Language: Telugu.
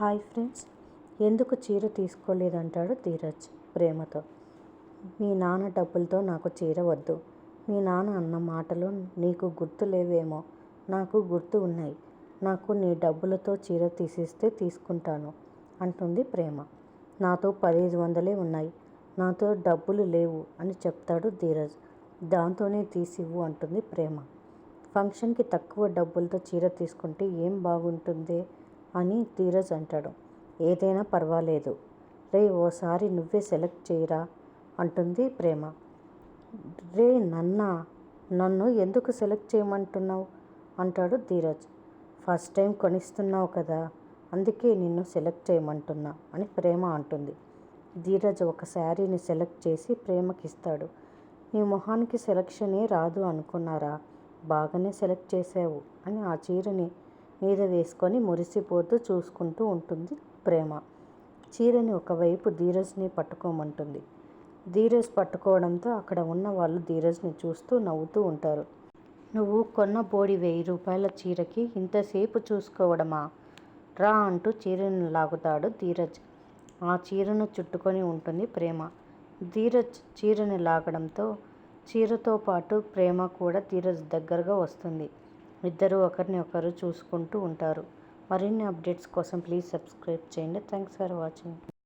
Hi friends. ఎందుకు చీర తీసుకోలేదంటాడు ధీరజ్ ప్రేమతో. మీ నాన్న డబ్బులతో నాకు చీర వద్దు. మీ నాన్న అన్న మాటలు నీకు గుర్తు లేవేమో. నాకు గుర్తు ఉన్నాయి. నాకు నీ డబ్బులతో చీర తీసిస్తే తీసుకుంటాను అంటుంది ప్రేమ. నాతో పదిహేను వందలే ఉన్నాయి. నాతో డబ్బులు లేవు అని చెప్తాడు ధీరజ్. దాంతోనే తీసివ్వు అంటుంది ప్రేమ. ఫంక్షన్కి తక్కువ డబ్బులతో చీర తీసుకుంటే ఏం బాగుంటుంది? అని ధీరజ్ అంటాడు. ఏదైనా పర్వాలేదు. రే ఓసారి నువ్వే సెలెక్ట్ చేయరా? అంటుంది ప్రేమ. రే నన్న నన్ను ఎందుకు సెలెక్ట్ చేయమంటున్నావు? అంటాడు ధీరజ్. ఫస్ట్ టైం కొనిస్తున్నావు కదా అందుకే నిన్ను సెలెక్ట్ చేయమంటున్నా అని ప్రేమ అంటుంది. ధీరజ్ ఒక శారీని సెలెక్ట్ చేసి ప్రేమకి ఇస్తాడు నీ మొహానికి సెలక్షనే రాదు అనుకున్నారా? బాగానే సెలెక్ట్ చేసావు అని ఆ చీరని మీద వేసుకొని మురిసిపోతూ చూసుకుంటూ ఉంటుంది ప్రేమ. చీరని ఒకవైపు ధీరజ్ని పట్టుకోమంటుంది. ధీరజ్ పట్టుకోవడంతో అక్కడ ఉన్న వాళ్ళు ధీరజ్ని చూస్తూ నవ్వుతూ ఉంటారు. నువ్వు కొన్న బోడి వెయ్యి రూపాయల చీరకి ఇంతసేపు చూసుకోవడమా? రా అంటూ చీరను లాగుతాడు ధీరజ్. ఆ చీరను చుట్టుకొని ఉంటుంది ప్రేమ. ధీరజ్ చీరని లాగడంతో చీరతో పాటు ప్రేమ కూడా ధీరజ్ దగ్గరగా వస్తుంది. ఇద్దరు ఒకరిని ఒకరు చూసుకుంటూ ఉంటారు. మరిన్ని అప్డేట్స్ కోసం ప్లీజ్ సబ్స్క్రైబ్ చేయండి. Thanks for watching.